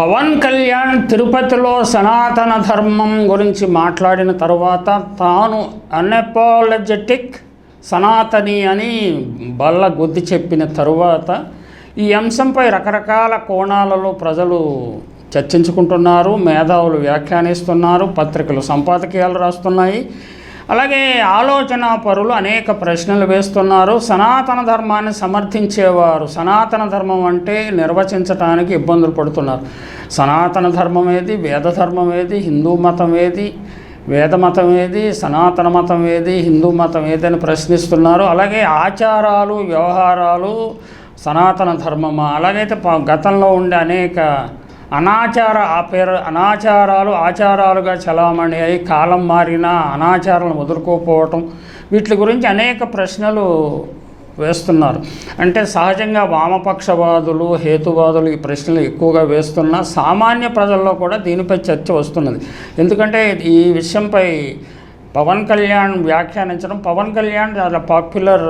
పవన్ కళ్యాణ్ తిరుపతిలో సనాతన ధర్మం గురించి మాట్లాడిన తర్వాత తాను అన్ఎపాలజెటిక్ సనాతని అని బల్ల గుద్ది చెప్పిన తరువాత ఈ అంశంపై రకరకాల కోణాలలో ప్రజలు చర్చించుకుంటున్నారు మేధావులు వ్యాఖ్యానిస్తున్నారు పత్రికలు సంపాదకీయాలు రాస్తున్నాయి. అలాగే ఆలోచన పరులు అనేక ప్రశ్నలు వేస్తున్నారు. సనాతన ధర్మాన్ని సమర్థించేవారు సనాతన ధర్మం అంటే నిర్వచించడానికి ఇబ్బందులు పడుతున్నారు. సనాతన ధర్మం ఏది? వేద ధర్మం ఏది? హిందూ మతం ఏది? వేద మతం ఏది? సనాతన మతం ఏది? హిందూ మతం ఏది అని ప్రశ్నిస్తున్నారు. అలాగే ఆచారాలు వ్యవహారాలు సనాతన ధర్మమా? అలాగైతే ప- గతంలో ఉండే అనేక అనాచార ఆ పేరు అనాచారాలు ఆచారాలుగా చలామణి అయి కాలం మారినా అనాచారాలను వదులుకోపోవటం వీటి గురించి అనేక ప్రశ్నలు వేస్తున్నారు. అంటే సహజంగా వామపక్షవాదులు హేతువాదులు ఈ ప్రశ్నలు ఎక్కువగా వేస్తున్నా సామాన్య ప్రజల్లో కూడా దీనిపై చర్చ వస్తున్నది. ఎందుకంటే ఈ విషయంపై పవన్ కళ్యాణ్ వ్యాఖ్యానించడం పవన్ కళ్యాణ్ చాలా పాపులర్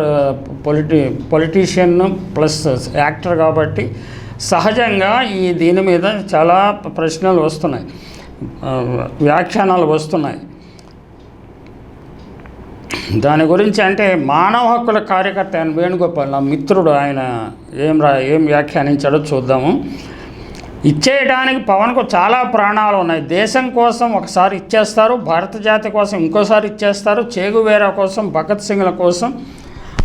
పొలిటి పొలిటీషియన్ ప్లస్ యాక్టర్ కాబట్టి సహజంగా ఈ దీని మీద చాలా ప్రశ్నలు వస్తున్నాయి. వ్యాఖ్యానాలు వస్తున్నాయి. దాని గురించి అంటే మానవ హక్కుల కార్యకర్త ఆయన వేణుగోపాల్ నా మిత్రుడు ఆయన ఏం రా ఏం వ్యాఖ్యానించాడో చూద్దాము. ఇచ్చేయడానికి పవన్కు చాలా ప్రాణాలు ఉన్నాయి. దేశం కోసం ఒకసారి ఇచ్చేస్తారు భారత జాతి కోసం ఇంకోసారి ఇచ్చేస్తారు చేగువేరా కోసం భగత్ సింగ్ల కోసం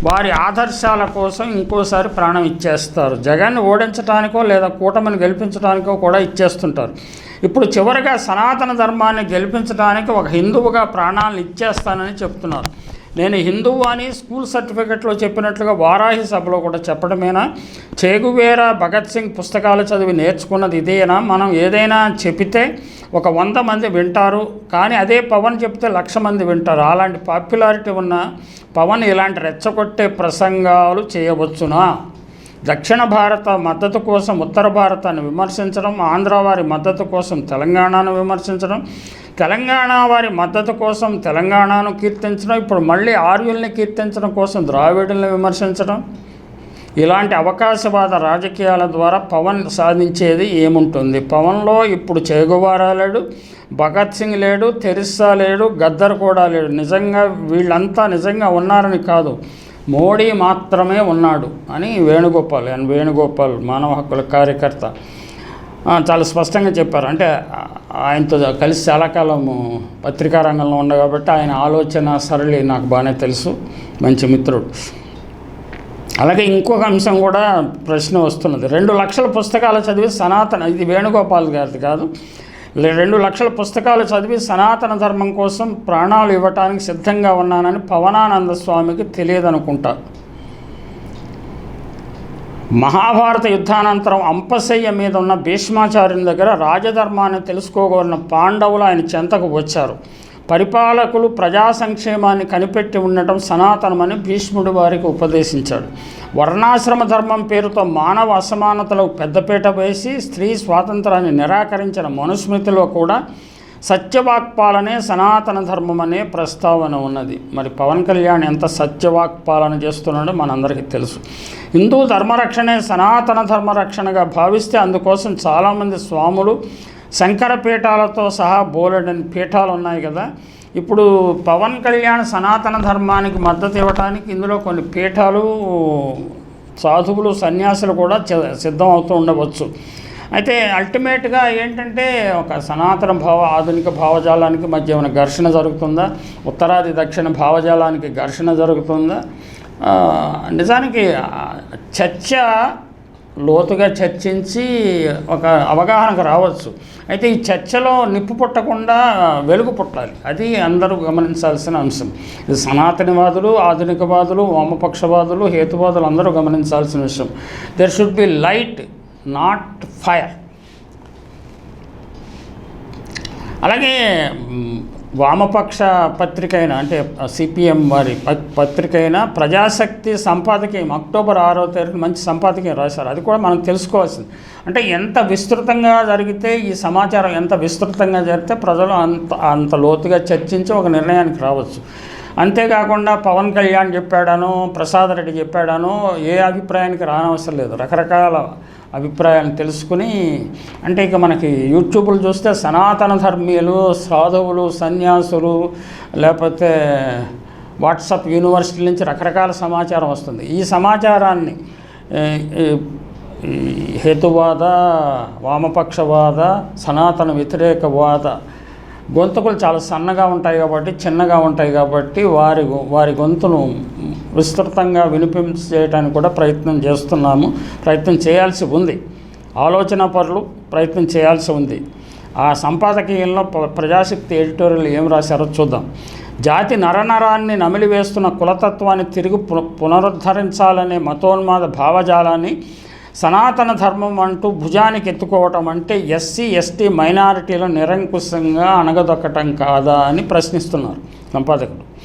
వారి ఆదర్శాల కోసం ఇంకోసారి ప్రాణం ఇచ్చేస్తారు. జగన్ ఓడించడానికో లేదా కూటమిని గెలిపించడానికో కూడా ఇచ్చేస్తుంటారు. ఇప్పుడు చివరిగా సనాతన ధర్మాన్ని గెలిపించడానికి ఒక హిందువుగా ప్రాణాలను ఇచ్చేస్తానని చెప్తున్నారు. నేను హిందువు అని స్కూల్ సర్టిఫికెట్లో చెప్పినట్లుగా వారాహి సభలో కూడా చెప్పడమేనా? చేగువేరా భగత్ సింగ్ పుస్తకాలు చదివి నేర్చుకున్నది ఇదేనా? మనం ఏదైనా చెబితే ఒక వంద మంది వింటారు కానీ అదే పవన్ చెప్తే లక్ష మంది వింటారు. అలాంటి పాపులారిటీ ఉన్న పవన్ ఇలాంటి రెచ్చగొట్టే ప్రసంగాలు చేయవచ్చునా? దక్షిణ భారత మద్దతు కోసం ఉత్తర భారతాన్ని విమర్శించడం ఆంధ్ర వారి మద్దతు కోసం తెలంగాణను విమర్శించడం తెలంగాణ వారి మద్దతు కోసం తెలంగాణను కీర్తించడం ఇప్పుడు మళ్ళీ ఆర్యుల్ని కీర్తించడం కోసం ద్రావిడుల్ని విమర్శించడం. ఇలాంటి అవకాశవాద రాజకీయాల ద్వారా పవన్ సాధించేది ఏముంటుంది? పవన్లో ఇప్పుడు చేగువారా లేడు భగత్ సింగ్ లేడు తెరిస్సా లేడు గద్దర్ కూడా లేడు. నిజంగా వీళ్ళంతా నిజంగా ఉన్నారని కాదు. మోడీ మాత్రమే ఉన్నాడు అని వేణుగోపాల్ ఎన్ వేణుగోపాల్ మానవ హక్కుల కార్యకర్త. చాలా స్పష్టంగా చెప్పారు. అంటే ఆయనతో కలిసి చాలా కాలము పత్రికా రంగంలో ఉండ కాబట్టి ఆయన ఆలోచన సరళి నాకు బాగానే తెలుసు మంచి మిత్రుడు. అలాగే ఇంకొక అంశం కూడా ప్రశ్న వస్తున్నది. రెండు లక్షల పుస్తకాలు చదివి సనాతన ఇది వేణుగోపాల్ గారిది కాదు. రెండు లక్షల పుస్తకాలు చదివి సనాతన ధర్మం కోసం ప్రాణాలు ఇవ్వటానికి సిద్ధంగా ఉన్నానని పవనానంద స్వామికి తెలియదనుకుంటా. మహాభారత యుద్ధానంతరం అంపశయ్య మీద ఉన్న భీష్మాచార్యుని దగ్గర రాజధర్మాన్ని తెలుసుకోగోరిన పాండవులు ఆయన చెంతకు వచ్చారు. పరిపాలకులు ప్రజా సంక్షేమాన్ని కనిపెట్టి ఉండటం సనాతనమని భీష్ముడు వారికి ఉపదేశించాడు. వర్ణాశ్రమ ధర్మం పేరుతో మానవ అసమానతలకు పెద్దపీట వేసి స్త్రీ స్వాతంత్రాన్ని నిరాకరించిన మనుస్మృతిలో కూడా సత్యవాక్పాలనే సనాతన ధర్మం అనే ప్రస్తావన ఉన్నది. మరి పవన్ కళ్యాణ్ ఎంత సత్యవాక్పాలన చేస్తున్నాడో మనందరికీ తెలుసు. హిందూ ధర్మరక్షణే సనాతన ధర్మరక్షణగా భావిస్తే అందుకోసం చాలామంది స్వాములు శంకర పీఠాలతో సహా బోలెడని పీఠాలు ఉన్నాయి కదా. ఇప్పుడు పవన్ కళ్యాణ్ సనాతన ధర్మానికి మద్దతు ఇవ్వడానికి ఇందులో కొన్ని పీఠాలు సాధువులు సన్యాసులు కూడా చి- సిద్ధం అవుతూ ఉండవచ్చు. అయితే అల్టిమేట్గా ఏంటంటే ఒక సనాతన భావ ఆధునిక భావజాలానికి మధ్య ఏమైనా ఘర్షణ జరుగుతుందా? ఉత్తరాది దక్షిణ భావజాలానికి ఘర్షణ జరుగుతుందా? నిజానికి చర్చ లోతుగా చర్చించి ఒక అవగాహనకు రావచ్చు. అయితే ఈ చర్చలో నిప్పు పుట్టకుండా వెలుగు పుట్టాలి. అది అందరూ గమనించాల్సిన అంశం. ఇది సనాతనవాదులు ఆధునికవాదులు వామపక్షవాదులు హేతువాదులు అందరూ గమనించాల్సిన విషయం. There should be light not fire అలాగే వామపక్ష పత్రిక అయిన అంటే సిపిఎం వారి పత్రిక అయిన ప్రజాశక్తి సంపాదకీయం అక్టోబర్ ఆరో తారీఖు మంచి సంపాదకీయం రాశారు. అది కూడా మనం తెలుసుకోవాల్సింది. అంటే ఎంత విస్తృతంగా జరిగితే ఈ సమాచారం ఎంత విస్తృతంగా జరిగితే ప్రజలు అంత అంత లోతుగా చర్చించి ఒక నిర్ణయానికి రావచ్చు. అంతేకాకుండా పవన్ కళ్యాణ్ చెప్పాడనో ప్రసాద్ రెడ్డి చెప్పాడనో ఏ అభిప్రాయానికి రానవసరం లేదు. రకరకాల అభిప్రాయాలను తెలుసుకుని అంటే ఇక మనకి యూట్యూబ్లు చూస్తే సనాతన ధర్మీయులు సాధువులు సన్యాసులు లేకపోతే వాట్సాప్ యూనివర్సిటీ నుంచి రకరకాల సమాచారం వస్తుంది. ఈ సమాచారాన్ని హేతువాద వామపక్షవాద సనాతన వ్యతిరేకవాద గొంతుకులు చాలా సన్నగా ఉంటాయి కాబట్టి చిన్నగా ఉంటాయి కాబట్టి వారి వారి గొంతును విస్తృతంగా వినిపించేయడానికి కూడా ప్రయత్నం చేస్తున్నాము. ప్రయత్నం చేయాల్సి ఉంది. ఆలోచన పరులు ప్రయత్నం చేయాల్సి ఉంది. ఆ సంపాదకీయంలో ప్ర- ప్రజాశక్తి ఎడిటోరియల్ ఏం రాశారో చూద్దాం. జాతి నరనరాన్ని నమిలివేస్తున్న కులతత్వాన్ని తిరిగి పు- పునరుద్ధరించాలనే మతోన్మాద భావజాలాన్ని సనాతన ధర్మం అంటూ భుజానికి ఎత్తుకోవటం అంటే ఎస్సీ ఎస్టీ మైనారిటీలను నిరంకుశంగా అణగదొక్కటం కాదా అని ప్రశ్నిస్తున్నారు సంపాదకుడు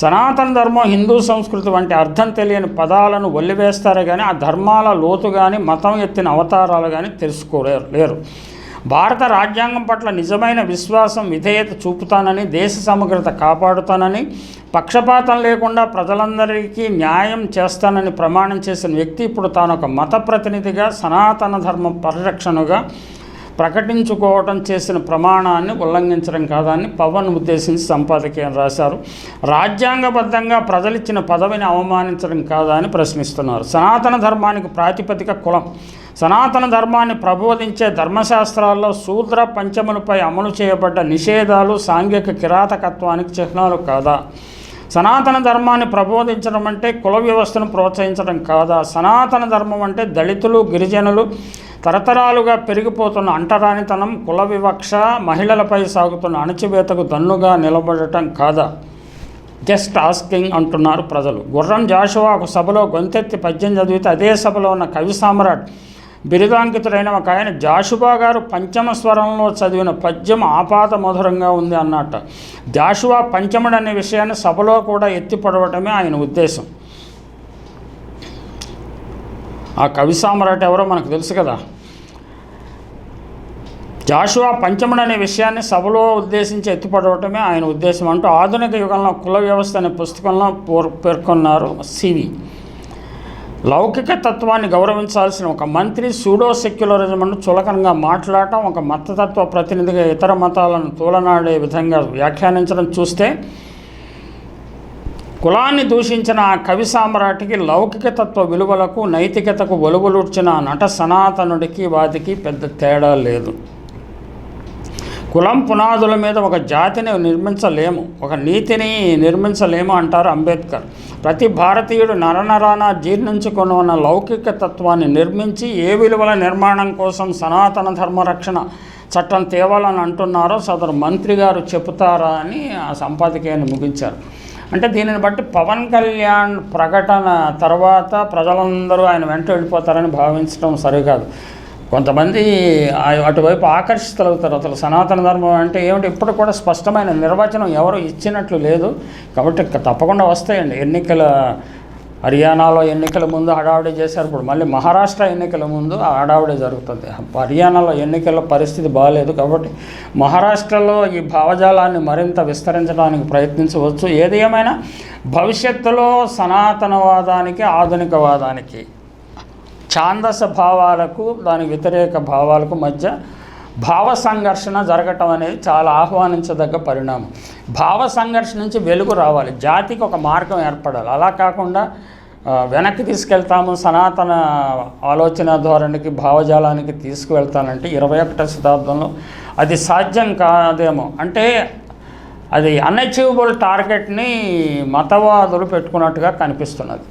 సనాతన ధర్మం హిందూ సంస్కృతి వంటి అర్థం తెలియని పదాలను వల్లివేస్తారు కానీ ఆ ధర్మాల లోతు కానీ మతం ఎత్తిన అవతారాలు కానీ తెలుసుకోలేరు లేరు. భారత రాజ్యాంగం పట్ల నిజమైన విశ్వాసం విధేయత చూపుతానని దేశ సమగ్రత కాపాడుతానని పక్షపాతం లేకుండా ప్రజలందరికీ న్యాయం చేస్తానని ప్రమాణం చేసిన వ్యక్తి ఇప్పుడు తాను ఒక మత ప్రతినిధిగా సనాతన ధర్మ పరిరక్షణగా ప్రకటించుకోవటం చేసిన ప్రమాణాన్ని ఉల్లంఘించడం కాదని పవన్ ఉద్దేశించి సంపాదకీయం రాశారు. రాజ్యాంగబద్ధంగా ప్రజలిచ్చిన పదవిని అవమానించడం కాదా అని ప్రశ్నిస్తున్నారు. సనాతన ధర్మానికి ప్రాతిపదిక కులం. సనాతన ధర్మాన్ని ప్రబోధించే ధర్మశాస్త్రాల్లో శూద్ర పంచములపై అమలు చేయబడ్డ నిషేధాలు సాంఘిక కిరాతకత్వానికి చిహ్నాలు కాదా? సనాతన ధర్మాన్ని ప్రబోధించడం అంటే కుల వ్యవస్థను ప్రోత్సహించడం కాదా? సనాతన ధర్మం అంటే దళితులు గిరిజనులు తరతరాలుగా పెరిగిపోతున్న అంటరానితనం కుల వివక్ష మహిళలపై సాగుతున్న అణచివేతకు దన్నుగా నిలబడటం కాదా? జస్ట్ ఆస్కింగ్ అంటున్నారు ప్రజలు. గుర్రం జాషువా ఒక సభలో గొంతెత్తి పద్యం చదివితే అదే సభలో ఉన్న కవి సామ్రాట్ బిరుదాంకితుడైన ఒక ఆయన జాషువా గారు పంచమ స్వరంలో చదివిన పద్యం ఆపాత మధురంగా ఉంది అన్నట్ట జాషువా పంచముడు అనే విషయాన్ని సభలో కూడా ఎత్తి పడవటమే ఆయన ఉద్దేశం. ఆ కవి సామ్రాట్ ఎవరో మనకు తెలుసు కదా. జాషువా పంచముడు అనే విషయాన్ని సభలో ఉద్దేశించి ఎత్తిపడవటమే ఆయన ఉద్దేశం అంటూ ఆధునిక యుగంలో కుల వ్యవస్థ అనే పుస్తకంలో పేర్కొన్నారు సివి. లౌకిక తత్వాన్ని గౌరవించాల్సిన ఒక మంత్రి సూడో సెక్యులరిజం అంటూ చులకనగా మాట్లాడటం ఒక మతతత్వ ప్రతినిధిగా ఇతర మతాలను తూలనాడే విధంగా వ్యాఖ్యానించడం చూస్తే కులాన్ని దూషించిన ఆ కవి సామ్రాటికి లౌకిక తత్వ విలువలకు నైతికతకు ఒలువలుడ్చిన నట సనాతనుడికి వాటికి పెద్ద తేడా లేదు. కులం పునాదుల మీద ఒక జాతిని నిర్మించలేము ఒక నీతిని నిర్మించలేము అంటారు అంబేద్కర్. ప్రతి భారతీయుడు నరనరాన జీర్ణించుకొని ఉన్న లౌకిక తత్వాన్ని నిర్మించి ఏ విలువల నిర్మాణం కోసం సనాతన ధర్మరక్షణ చట్టం తేవాలని అంటున్నారో సదరు మంత్రి గారు చెబుతారా అని ఆ సంపాదకీయాన్ని ముగించారు. అంటే దీనిని బట్టి పవన్ కళ్యాణ్ ప్రకటన తర్వాత ప్రజలందరూ ఆయన వెంట వెళ్ళిపోతారని భావించడం సరికాదు. కొంతమంది అటువైపు ఆకర్షితులవుతారు. అసలు సనాతన ధర్మం అంటే ఏమిటి? ఇప్పుడు కూడా స్పష్టమైన నిర్వచనం ఎవరు ఇచ్చినట్లు లేదు. కాబట్టి తప్పకుండా వస్తాయండి. ఎన్నికల హర్యానాలో ఎన్నికల ముందు హడావిడి చేశారు. ఇప్పుడు మళ్ళీ మహారాష్ట్ర ఎన్నికల ముందు హడావిడి జరుగుతుంది. హర్యానాలో ఎన్నికల పరిస్థితి బాగాలేదు కాబట్టి మహారాష్ట్రలో ఈ భావజాలాన్ని మరింత విస్తరించడానికి ప్రయత్నించవచ్చు. ఏది ఏమైనా భవిష్యత్తులో సనాతనవాదానికి ఆధునికవాదానికి ఛాందస భావాలకు దాని వ్యతిరేక భావాలకు మధ్య భావ సంఘర్షణ జరగటం అనేది చాలా ఆహ్వానించదగ్గ పరిణామం. భావ సంఘర్షణ నుంచి వెలుగు రావాలి. జాతికి ఒక మార్గం ఏర్పడాలి. అలా కాకుండా వెనక్కి తీసుకెళ్తాము సనాతన ఆలోచన ధోరణికి భావజాలానికి తీసుకువెళ్తానంటే ఇరవై ఒకటో శతాబ్దంలో అది సాధ్యం కాదేమో. అంటే అది అన్అచీవబుల్ టార్గెట్ని మతవాదులు పెట్టుకున్నట్టుగా కనిపిస్తున్నది.